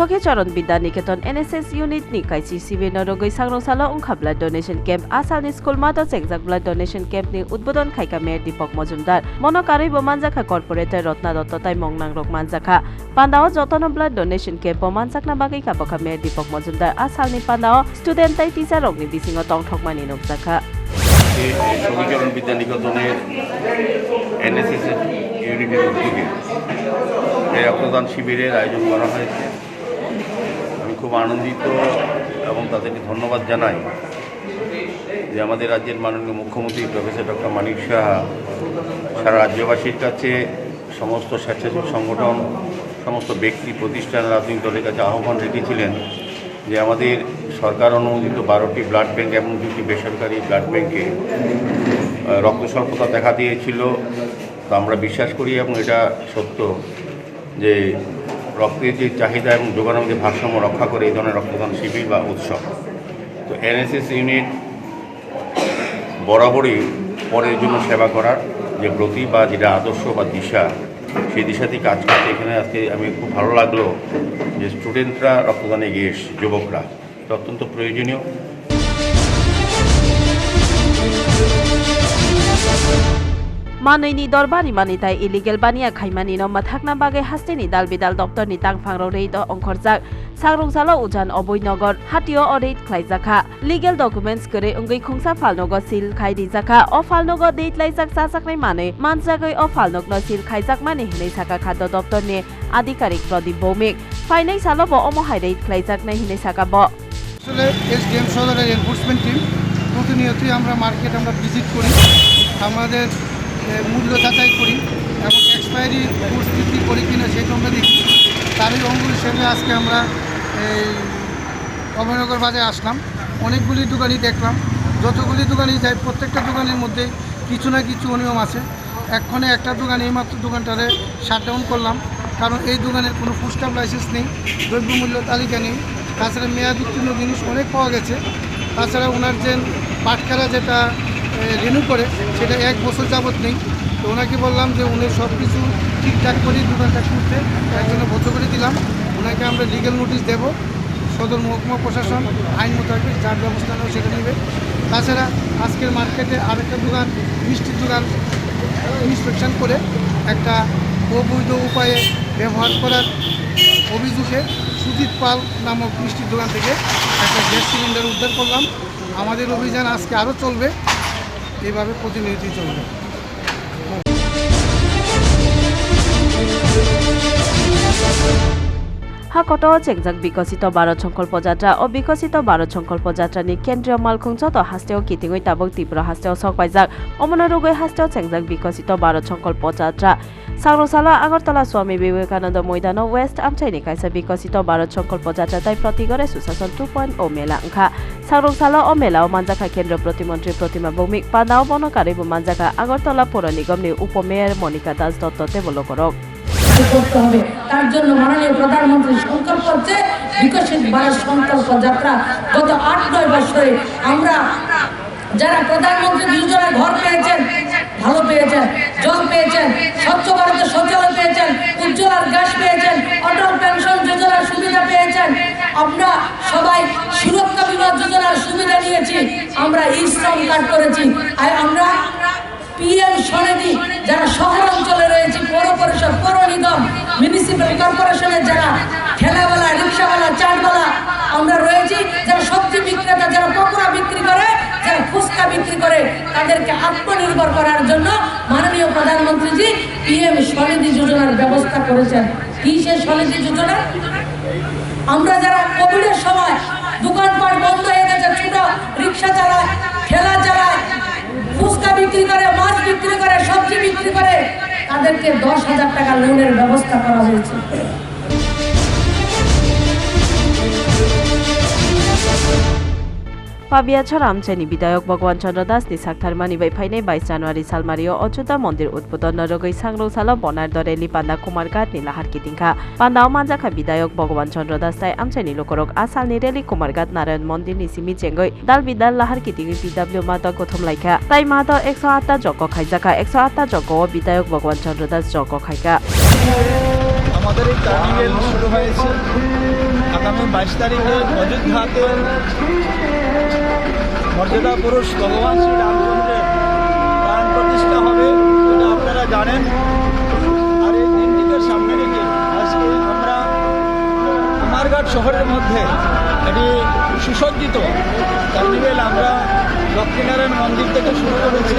Sokhe Charon Bidya Niketon NSS Unit ni kaisi sibe norogoi sangrong salo blood donation camp asalni school mato chegjak blood donation camp ni উদ্বোধন খাইকা mayor Dipak Majumdar মনকারী বমানজাখা corporator Ratna Dutta তাই মংনাং রক মানজাখা পান্দাও যতন ব্লাড ডোনেশন ক্যাম্প মানজাকনা বাগै খাবখা মেয়র দীপক মজুমদার আসালনি পান্দাও স্টুডেন্ট তাই টিচার রকনি বিসিঙ টংঠকমানি নকজাখা সমীকরণ বিদ্যা নিকেতনের এনএসএস ইউনিটের উদ্যোগে এই রক্তদান শিবিরের আয়োজন করা হয়েছে। খুব আনন্দিত এবং তাদেরকে ধন্যবাদ জানাই যে আমাদের রাজ্যের মাননীয় মুখ্যমন্ত্রী প্রফেসর ডক্টর মানিক সাহা সারা রাজ্যবাসীর কাছে সমস্ত স্বেচ্ছাসেবী সংগঠন, সমস্ত ব্যক্তি, প্রতিষ্ঠান, রাজনৈতিক দলের কাছে আহ্বান রেখেছিলেন যে আমাদের সরকার অনুমোদিত বারোটি ব্লাড ব্যাঙ্ক এবং দুটি বেসরকারি ব্লাড ব্যাঙ্কে রক্ত স্বল্পতা দেখা দিয়েছিল। তো আমরা বিশ্বাস করি এবং এটা সত্য যে রক্তের যে চাহিদা এবং যোগানোর যে ভারসাম্য রক্ষা করে এই ধরনের রক্তদান শিবির বা উৎসব। তো এনএসএস ইউনিট বরাবরই পরের জন্য সেবা করার যে ব্রতি বা যেটা আদর্শ বা দিশা, সেই দিশাতেই কাজ করতে এখানে আজকে আমি খুব ভালো লাগল যে স্টুডেন্টরা রক্তদানে গিয়ে যুবকরা। অত্যন্ত প্রয়োজনীয়। Manui দরবারি মানি তাই ইলিগেল বানিয়া খাইমানি ন মাথাকনা বাগে হাস্তেনি দাল বিদাল দপ্তরনি তাংফাংরো রেইদ অংখরজাক সাংরংসালো উজান অবৈনগর হাটিও অরেইদ খ্লাইজাখা লিগেল ডকুমেন্টস করে উঙ্গৈ খুংসা ফালনগ সিল খাই দিজাখা অ ফালনগ দেইট লাইজাক চাচাকনাই মানে মানজাগৈ অ ফালনগ ন সিল খাইজাক মানে হিनै সাকা খাদ্য দপ্তরনি আধিকারিক প্রদীপ ভৌমিক ফাইনাই সালব অমহাই রেইদ খ্লাইজাক নাই হিनै সাকাব আসলে এসডিএম সদরের এনফোর্সমেন্ট টিম প্রতিনিয়তই আমরা মার্কেট আমরা ভিজিট করি। আমাদের মূল্য যাচাই করি এবং এক্সপায়ারি বিক্রি করি কিনা সেটা আমরা দেখি। তারই অঙ্গ হিসেবে আজকে আমরা এই অভয়নগর বাজারে আসলাম। অনেকগুলি দোকানই দেখলাম। যতগুলি দোকানই যাই প্রত্যেকটা দোকানের মধ্যে কিছু না কিছু অনিয়ম আছে। এক্ষণে একটা দোকানে এইমাত্র দোকানটারে শাটডাউন করলাম। কারণ এই দোকানের কোনো ফুস্টাফ লাইসেন্স নেই দ্রব্যমূল্য তালিকা নেই। তাছাড়া মেয়াদ উত্তীর্ণ জিনিস অনেক পাওয়া গেছে। তাছাড়া ওনার যে পাটখারা যেটা রিনিউ করে, সেটা এক বছর যাবৎ নেই। তো ওনাকে বললাম যে উনি সব কিছু ঠিকঠাক করে দোকানটা খুলতে, তার জন্য বন্ধ করে দিলাম। ওনাকে আমরা লিগেল নোটিশ দেব। সদর মহকুমা প্রশাসন আইন মোতাবেক যার ব্যবস্থা নেবে সেটা নেবে। তাছাড়া আজকের মার্কেটে আরেকটা দোকান, মিষ্টির দোকান ইন্সপেকশন করে একটা অবৈধ উপায়ে ব্যবহার করার অভিযোগে সুজিত পাল নামক মিষ্টির দোকান থেকে একটা গ্যাস সিলিন্ডার উদ্ধার করলাম। আমাদের অভিযান আজকে আরও চলবে। এইভাবে প্রতিনিয়তি চলবে। হাকত চেকজাক বিকশিত ভারত সংকল্প যাত্রা ও বিকশিত ভারত সংকল্প যাত্রানি কেন্দ্রীয় মালখুং যত হাস্তেও কিতিঙই তাবক তীব্র হাস্তেও সকবাইজাক অমনারুগৈ হাস্তেও চেকজাক বিকশিত ভারত সংকল্প যাত্রা সাংরসালা আগরতলা স্বামী বিবেকানন্দ ময়দান ওয়েস্ট আমচাইনি কাইসা বিকশিত ভারত সংকল্প যাত্রা তাই প্রতিগড়ে সুশাসন টু পয়েন্ট ও মেলা ওংখা সাংরসালা ও মেলাও মানজাখা কেন্দ্র প্রতিমন্ত্রী প্রতিমা ভৌমিক পানাও বনকারী মানজাখা আগরতলা পৌর নিগমনি উপমেয়র মনিকা দাস দত্ত তেবলো করক করতে হবে? তার জন্য মাননীয় প্রধানমন্ত্রী সংকল্প হচ্ছে বিকশিত ভারত সংকল্প যাত্রা। গত আট, নয় বছরে আমরা যারা প্রধানমন্ত্রী যোজনায় ঘর পেয়েছেন ভালো পেয়েছেন, জল পেয়েছেন, স্বচ্ছ ভারতের শৌচালয় পেয়েছেন, উজ্জ্বলার গ্যাস পেয়েছেন, অটল পেনশন যোজনার সুবিধা পেয়েছেন। আমরা সবাই সুরক্ষা বিমা যোজনার সুবিধা নিয়েছি, আমরা ই শ্রম করেছি। আর আমরা পিএম স্বনিধি, যারা শহর অঞ্চলে রয়েছে, পৌর পরিষদ, পৌর নিগম মিউনিসিপ্যাল কর্পোরেশনের যারা ঠেলাওয়ালা রিক্সাওয়ালা চাটওয়ালা আমরা রয়েছি, যারা সবজি বিক্রেতা, যারা পকোড়া বিক্রি করে যারা ফুচকা বিক্রি করে তাদেরকে আত্মনির্ভর করার জন্য মাননীয় প্রধানমন্ত্রীজি পিএম স্বনিধি যোজনার ব্যবস্থা করেছেন। কি সে স্বনিধি যোজনা? আমরা যারা কোভিডের সময় দোকানপাট বন্ধ হয়ে গেছে, ছোট রিক্সা চালায়, ঠেলা চালায়, ফুচকা বিক্রি করে, মাছ বিক্রি করে, সবজি বিক্রি করে, তাদেরকে দশ হাজার টাকা লোনের ব্যবস্থা করা হয়েছে। পাবিয়াছর আমচাইনি বিধায়ক ভগবান চন্দ্র দাস নি সাকথারমানি বাই ফাইনে বাইশ জানুয়ারি সালমারিও অযোধ্যা মন্দির উদ্বোধন নরগৈ সাংরৌসাল বনার দরে লিপান্ডা কুমার ঘাট নি লাহার কিতিংখা পান্ডাও মানজাখা বিধায়ক ভগবান চন্দ্র দাস তাই আমচাইনি লোকরক। আসালনি রেলি কুমার ঘাট, নারায়ণ মন্দির নি সিমি চেঙ্গৈ দাল বিদাল লাহার কিতিংই পিডাব্লিউ মাত গথম লাইখা। তাই মাত একশো আটটা যজ্ঞ খাইজাখা, একশো আটটা যজ্ঞ ও বিধায়ক ভগবান চন্দ্র দাস যজ্ঞ খাইকা আমাদের এই কার্নিভেল শুরু হয়েছে। আগামী বাইশ তারিখে অযোধ্যাতে মর্যাদা পুরুষ ভগবান শ্রী রামচন্দ্রের প্রাণ প্রতিষ্ঠা হবে এটা আপনারা জানেন। আর এই দিনটিকে সামনে রেখে আজকে আমরা কুমারঘাট শহরের মধ্যে এটি সুসজ্জিত কার্নিভেল আমরা লক্ষ্মীনারায়ণ মন্দির থেকে শুরু করেছি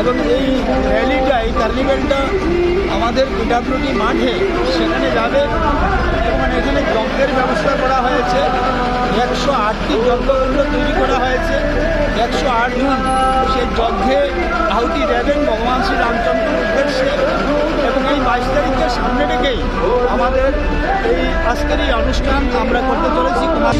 এবং এই র্যালিটা এই কার্নিভেলটা আমাদের পিডাব্লিউডি মাঠে সেখানে যাবে। এখানে যজ্ঞের ব্যবস্থা করা হয়েছে। একশো আটটি যজ্ঞকুণ্ড তৈরি করা হয়েছে। একশো আটজন সেই যজ্ঞে আহুতি দেবেন ভগবান শ্রী রামচন্দ্রের উদ্দেশ্যে। এবং এই বাইশ তারিখকে সামনে রেখেই আমাদের এই আজকের এই অনুষ্ঠান আমরা করতে চলেছি। Kumar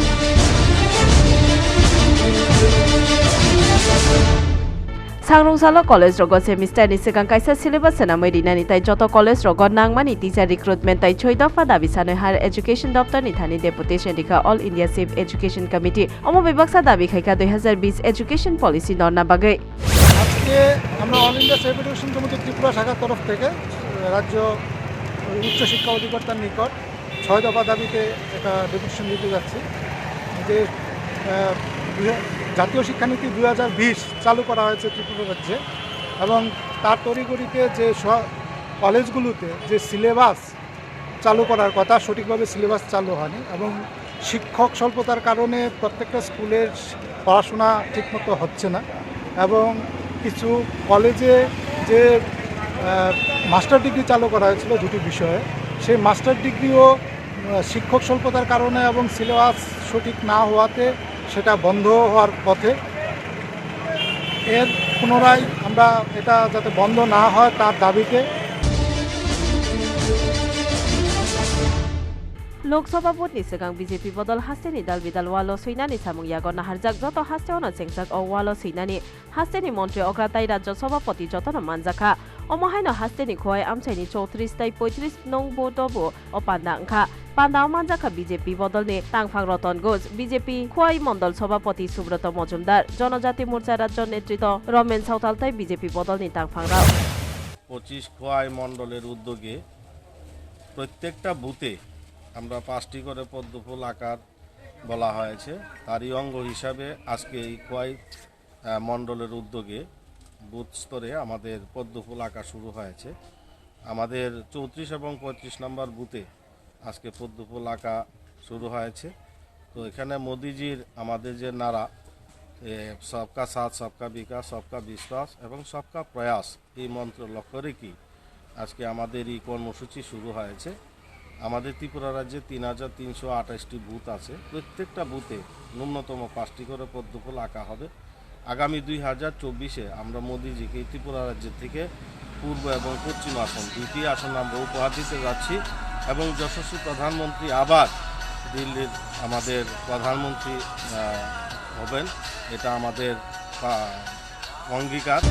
Sangrong Salo College rogo semester ni segang kaisa syllabus na moi dinani tai joto college rogo nangmani teacher recruitment tai choi dafa dabi sane higher education দপ্তর ni thani deputation dikha all india safe education committee omo bibaksa dabi khaika 2020 education policy নরনা বাগে আজকে আমরা all India safe education committee Tripura শাখার তরফ থেকে রাজ্য উচ্চশিক্ষা অধিকর্তার নিকট ছয় দফা দাবিতে একটা ডেপুটেশন দিতে যাচ্ছি যে দুই- জাতীয় শিক্ষানীতি দু হাজার বিশ চালু করা হয়েছে ত্রিপুরা রাজ্যে এবং তার তড়িগড়িতে যে কলেজগুলোতে যে সিলেবাস চালু করার কথা, সঠিকভাবে সিলেবাস চালু হয়নি এবং শিক্ষক স্বল্পতার কারণে প্রত্যেকটা স্কুলের পড়াশোনা ঠিকমতো হচ্ছে না এবং কিছু কলেজে যে মাস্টার ডিগ্রি চালু করা হয়েছিল দুটি বিষয়ে, সেই মাস্টার ডিগ্রিও শিক্ষক স্বল্পতার কারণে এবং সিলেবাস সঠিক না হওয়াতে সেটা বন্ধ হওয়ার পথে এর পুনরায় আমরা এটা যাতে বন্ধ না হয় তার দাবিতে Lok Sabha vote ni segang BJP বদল হাস্তেনি দাল বিদাল ওয়ালো সৈনানি সামুং ইয়াগ নাহারজাক যত হাস্তেও চেংসাক ও ওয়ালো সৈনানি। হাস্তেনি মন্ত্রী অগ্রাতাই রাজ্য সভাপতি যতন মানজাখা। অমহাইন হাস্তেনি খোয়াই আমসাইনি চৌত্রিশ তাই পঁয়ত্রিশ নং ভোটবো ও পান্ডা ওংখা পান্ডা মানজাখা বিজেপি বদলনি তাংফাং রতন ঘোষ, বিজেপি খোয়াই মন্ডল সভাপতি সুব্রত মজুমদার, জনজাতি মোর্চা রাজ্য নেতৃত্ব রমেন সাঁওতাল তাই বিজেপি বদলনি তাংফাং রাও। পঁচিশ খোয়াই মণ্ডলের উদ্যোগে প্রত্যেকটা বুথে আমরা পাঁচটি করে পদ্মফুল আকার বলা হয়েছে। তারই অঙ্গ হিসাবে আজকে এই খোয়াই মণ্ডলের উদ্যোগে বুথ স্তরে আমাদের পদ্মফুল আঁকা শুরু হয়েছে। আমাদের চৌত্রিশ এবং পঁয়ত্রিশ নম্বর বুথে আজকে পদ্মফুল আঁকা শুরু হয়েছে। তো এখানে মোদিজির আমাদের যে নারা সবকা সাথ, সবকা বিকাশ, সবকা বিশ্বাস এবং সবকা প্রয়াস, এই মন্ত্র লক্ষ্য রেখেই আজকে আমাদের এই কর্মসূচি শুরু হয়েছে। আমাদের ত্রিপুরা রাজ্যে তিন হাজার তিনশো আঠাশটি বুথ আছে। প্রত্যেকটা বুথে ন্যূনতম পাঁচটি করে পদ্মফুল আঁকা হবে। আগামী দুই হাজার চব্বিশে আমরা মোদিজিকে ত্রিপুরা রাজ্যের থেকে পূর্ব এবং পশ্চিম আসন, দুইটি আসন আমরা উপহার দিতে যাচ্ছি। এবং যশস্বী প্রধানমন্ত্রী আবার দিল্লির আমাদের প্রধানমন্ত্রী হবেন। এটা আমাদের অঙ্গীকার।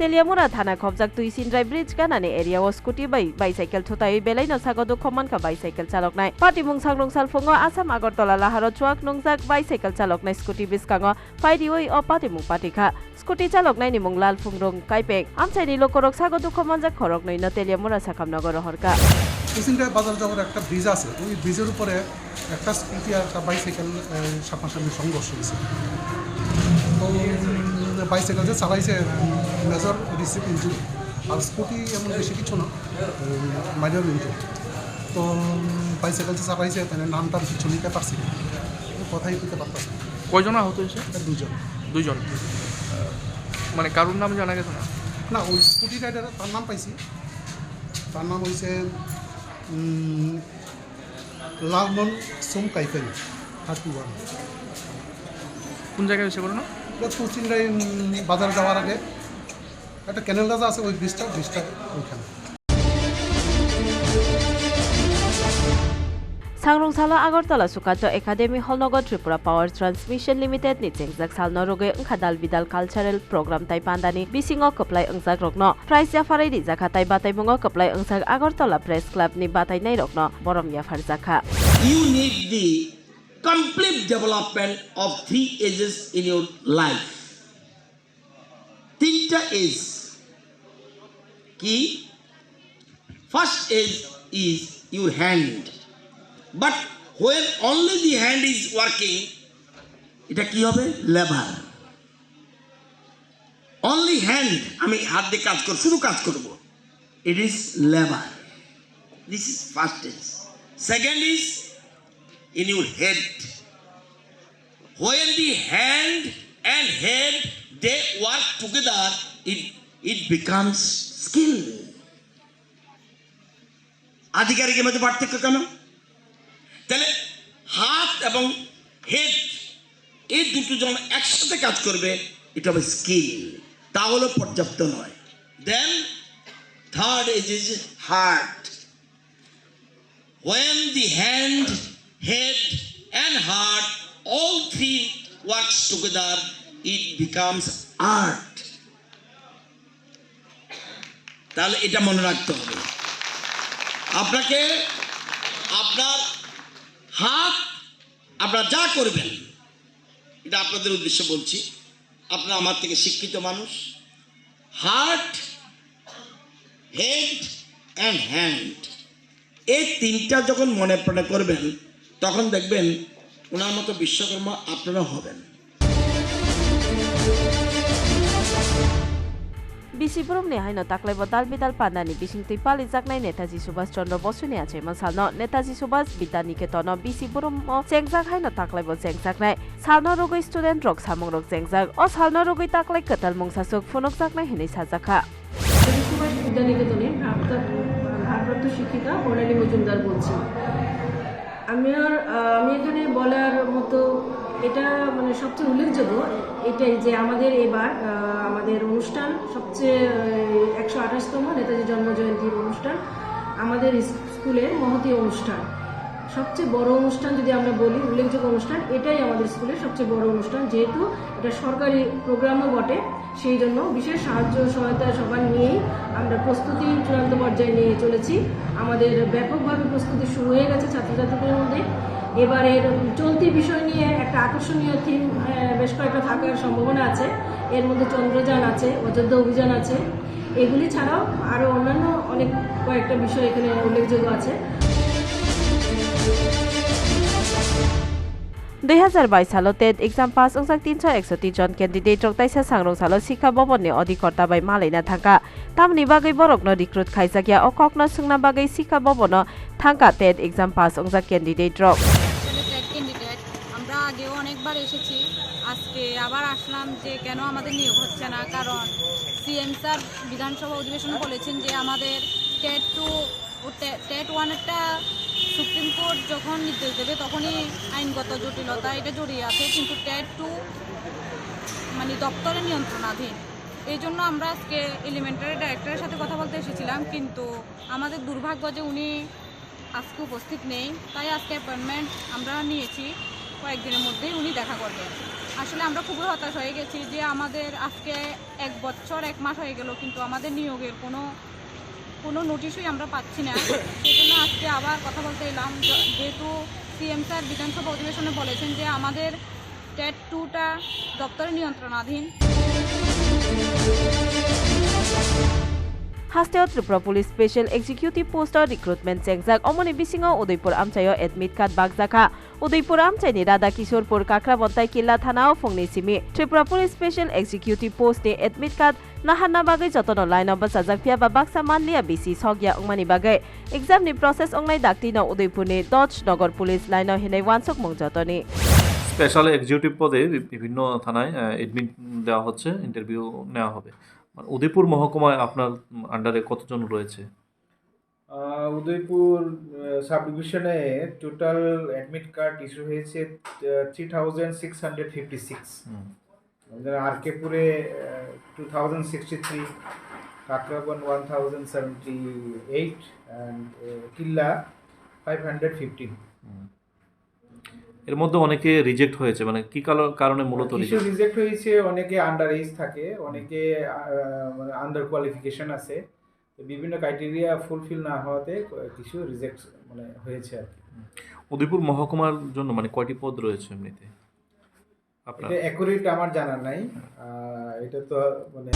তেলিয়ামুরা থানা খবজাক তুই সিনরাই ব্রিজ গানানি এরিয়া ও স্কুটি বাই বাইসাইকেল থুতাই বেলাই নসাগো দুঃখমান কা বাইসাইকেল চালক নাই। পার্টি মুং সাংরং সালফুঙ্গ আসাম আগরতলা লাহারো চুয়াক নংজাক বাইসাইকেল চালক নাই, স্কুটি বিস্কাঙ্গ ফাইদি ওই ও পার্টি মুং পার্টি খা। স্কুটি চালক নাই নিমুং লাল ফুংরং কাইপেক আমচাইনি লোকরক সাগো দুঃখমান যাক খরক নই ন তেলিয়ামুরা সাকামনগর হরকা। কুসিনগাঁ বাজার যাওয়ার একটা ব্রিজ আছে, ওই ব্রিজের উপরে একটা স্কুটি আর একটা বাইসাইকেল সামনাসামনি সংঘর্ষ হয়েছে। তো বাইসাইকেল যে চালাইছে মেজর রিসিভ ইঞ্জুরি আর স্কুটি এমন বেশি কিছু না মাইনর ইঞ্জুরি তো বাইসাইকেল যে চালাইছে তাহলে নামটা কিছু নিতে পারছি কথাই দিতে পারতাম কয়জন আহত হয়েছে দুজন। দুজন। মানে কারোর নাম জানা গেছে না? না ওই স্কুটি রাইডার তার নাম পাইছি। তার নাম হয়েছে লালমন সোম কাইফেন থার্টি ওয়ান কোন জায়গায় হয়েছে ঘটনা পশ্চিমরাই বাজারে যাওয়ার আগে একটা ক্যানেল রাজা আছে ওই ব্রিজটা ব্রিজটা ওইখানে সাংরং সালো Agartala Sukanta academy হলনগর Tripura power transmission limited roge ongkha dal bidal cultural program tai pandani bisingo koplai ongjak rokno prize ya farai ri jakha tai batai mungo koplai ongjak Agartala press club batai nai rokno borom ya farjakha you need the complete development of three ages in your life তিনটা age কি first age is your hand. But when only the hand is working, এটা কি হবে labour only hand আমি হাত দিয়ে কাজ করব শুধু কাজ করব it is labour this is first tense second is in your head when the hand and head they work together it it becomes skill. আধিকারিকের মধ্যে পার্থক্য কেন? তাহলে হাত এবং হেড এই দুটো যখন একসাথে কাজ করবে এটা হবে স্কিল তাহলে পর্যাপ্ত নয়। Then third is is heart when the hand, head, and heart all three works together, it becomes art. তাহলে এটা মনে রাখতে হবে। আপনাকে আপনার হাত আপনারা যা করবেন এটা আপনাদের উদ্দেশ্যে বলছি আপনারা আমার থেকে শিক্ষিত মানুষ। হার্ট হেড অ্যান্ড হ্যান্ড এই তিনটা যখন মনে প্রাণে করবেন তখন দেখবেন ওনার মতো বিশ্বকর্মা আপনারা হবেন। বিসিবুরম নে হাইনো তাকলাইব দাল বিদাল পান্ডানি বিসিং তুই পালি জাকনাই নেতাজি সুভাষ চন্দ্র বসুনি আছে মাসালনো নেতাজি সুভাষ বিদ্যা নিকেতন বিসিবুরম চেংজাক হাইনো তাকলাইব চেংজাক নাই সালনো রগৈ স্টুডেন্ট রক সামং রক চেংজাক। অ সালনো রগৈ তাকলাই কতাল মংসাসুক ফুনক জাকনাই হিনি সাজাখা। সুভাষ বিদ্যানিকেতনের ভারপ্রাপ্ত ভারপ্রাপ্ত শিক্ষিকা বর্ণালী মজুমদার বলছি। আমি আর আমি এখানে বলার মতো এটা মানে সবচেয়ে উল্লেখযোগ্য এটাই যে আমাদের এবার আমাদের অনুষ্ঠান সবচেয়ে একশো আঠাশতম নেতাজি জন্মজয়ন্তীর অনুষ্ঠান, আমাদের স্কুলের মহতি অনুষ্ঠান। সবচেয়ে বড় অনুষ্ঠান যদি আমরা বলি, উল্লেখযোগ্য অনুষ্ঠান, এটাই আমাদের স্কুলের সবচেয়ে বড় অনুষ্ঠান। যেহেতু এটা সরকারি প্রোগ্রামও বটে, সেই জন্য বিশেষ সাহায্য, সহায়তা সবার নিয়েই আমরা প্রস্তুতি চূড়ান্ত পর্যায়ে নিয়ে চলেছি। আমাদের ব্যাপকভাবে প্রস্তুতি শুরু হয়ে গেছে ছাত্রছাত্রীদের মধ্যে। এবারের চলতি বিষয় নিয়ে একটা আকর্ষণীয় থিম বেশ কয়েকটা থাকার সম্ভাবনা আছে। এর মধ্যে চন্দ্রযান আছে, অযোধ্যা অভিযান আছে। এগুলি ছাড়াও আরও অন্যান্য অনেক কয়েকটা বিষয় এখানে উল্লেখযোগ্য আছে। দুই হাজার বাইশ সালো টেট এক্সাম পাস ওজাক তিনশো একষট্টি জন ক্যান্ডিডেট রক তাইসা সাংরং সালো শিক্ষা ভবননি অধিকর্তা বাই মালাইনা থাকা তামনি বাগৈ বরকনো রিক্রুট খাইজাকিয়া অককনো সুংনা বাগৈ শিক্ষা ভবন থাকা টেট এক্সাম পাস ওজাক ক্যান্ডিডেট রক আমরা আগেও অনেকবার এসেছি। আজকে আবার আসলাম যে কেন আমাদের নিয়োগ হচ্ছে না, কারণ সিএম স্যার বিধানসভা অধিবেশনে বলেছেন যে আমাদের টেট টু টেট ওয়ানেরটা সুপ্রিম কোর্ট যখন নির্দেশ দেবে, তখনই আইনগত জটিলতা এটা জড়িয়ে আছে। কিন্তু টেট টু মানে দপ্তরের নিয়ন্ত্রণাধীন। এই জন্য আমরা আজকে এলিমেন্টারি ডাইরেক্টরের সাথে কথা বলতে এসেছিলাম, কিন্তু আমাদের দুর্ভাগ্য যে উনি আজকে উপস্থিত নেই। তাই আজকে অ্যাপয়েন্টমেন্ট আমরা নিয়েছি, কয়েকদিনের মধ্যেই উনি দেখা করবেন। আসলে আমরা খুবই হতাশ হয়ে গেছি যে আমাদের আজকে এক বছর, এক মাস হয়ে গেল, কিন্তু আমাদের নিয়োগের কোনো কোনো নোটিশই আমরা পাচ্ছি না। সেই জন্য আজকে আবার কথা বলতে এলাম। যেহেতু সিএম স্যার বিধানসভা অধিবেশনে বলেছেন যে আমাদের টেট টুটা দপ্তরের নিয়ন্ত্রণাধীন। হাস্তেও ত্রিপুরা পুলিশ স্পেশাল এক্সিকিউটিভ পোস্টর রিক্রুটমেন্ট চেংজাক অমনি বিসিঙাव উদয়পুর আমচাইও এডমিট কার্ড বাগজাখা উদয়পুর আমচাইনি রাধা কিশোরপুর কাকরাবন্তাই কিল্লা থানাও ফংনি Simi Tripura nahana bagay jotono line number sajak pia ba baksa manlia bisi sogya ongmani bagay. Exam ni process onglai dakti no udaipur ni dodge নগর পুলিশ লাইন হিনে ওয়ানসক মং যতনি স্পেশাল এক্সিকিউটিভ পদে বিভিন্ন থানায় এডমিট দেওয়া হচ্ছে ইন্টারভিউ নেওয়া হবে। মানে উদয়পুর মহকুমায় আপনার আন্ডারে কতজন রয়েছে? উদয়পুর সাব ডিভিশনে টোটাল অ্যাডমিট কার্ড ইস্যু হয়েছে three thousand six hundred fifty six আর কেপুরে two thousand sixty three Kakraban one thousand seventy eight and Killa five hundred fifteen এর মধ্যে অনেকে রিজেক্ট হয়েছে মানে কি কারণে মূলত কিছু রিজেক্ট রিজেক্ট হয়েছে অনেকে আন্ডার এজ থাকে অনেকে মানে আন্ডার কোয়ালিফিকেশন আছে। বিভিন্ন ক্রাইটেরিয়া ফুলফিল না হওয়াতে কিছু রিজেক্ট মানে হয়েছে আর কি। উদয়পুর মহকুমার জন্য মানে কয়টি পদ রয়েছে এমনিতে? আপনার এটা অ্যাকুরেট আমার জানা নাই। এটা তো মানে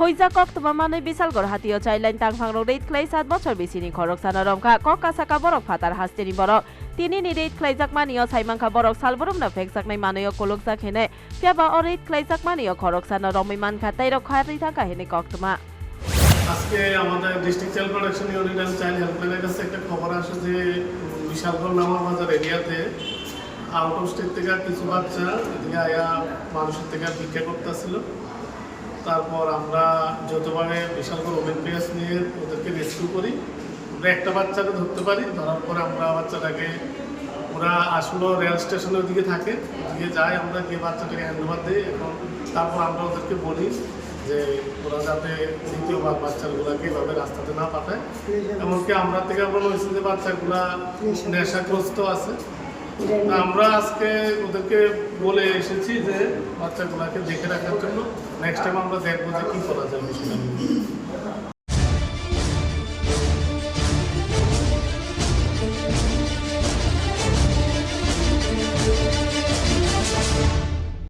হইজা কক তোমা মানে বিশাল গড় হাতিও চাইলাইন তাং ফাংরং রেট ক্লাই সাত বছর বেশিনি খরক সানা রমখা কক কাসাকা বরক ফাতার হাস্তেনি বরক তিনি নি রেট ক্লাইজাক মানিও সাইমাংখা বরক সালবরম না ফেক সাকনাই মানয় কলক জাক হেনে। পিয়াবা অ রেট ক্লাইজাক মানিও খরক সানা রমি মানখা তাই রখারি থাকা হেনে কক তোমা আজকে আমাদের district child protection unit and child হেল্পলাইনের কাছে একটা খবর আসে যে বিশালগড় নামা বাজার এরিয়াতে আউট অফ স্টেট থেকে কিছু বাচ্চা এদিকে আয়া মানুষের থেকে ভিক্ষা করতেছিল। তারপর আমরা যতবারে বিশালগড় ওপেন পেস নিয়ে ওদেরকে রেস্কিউ করি, আমরা একটা বাচ্চাকে ধরতে পারি, ধরার পরে আমরা বাচ্চাটাকে, ওরা আসলো রেল স্টেশনের দিকে থাকে, ওদিকে যাই আমরা গিয়ে বাচ্চাটাকে হ্যান্ড ওভার দিই এবং তারপর আমরা ওদেরকে বলি যে ওরা যাতে দ্বিতীয়বার বাচ্চাগুলাকে এভাবে রাস্তাতে না পাঠায় এমনকি আমরা থেকে আমরা বলছি যে বাচ্চাগুলা নেশাগ্রস্ত আছে আমরা আজকে ওদেরকে বলে এসেছি যে বাচ্চাগুলাকে দেখে রাখার জন্য নেক্সট টাইম আমরা দেখব যে কী করা বিষয়টা নিয়ে।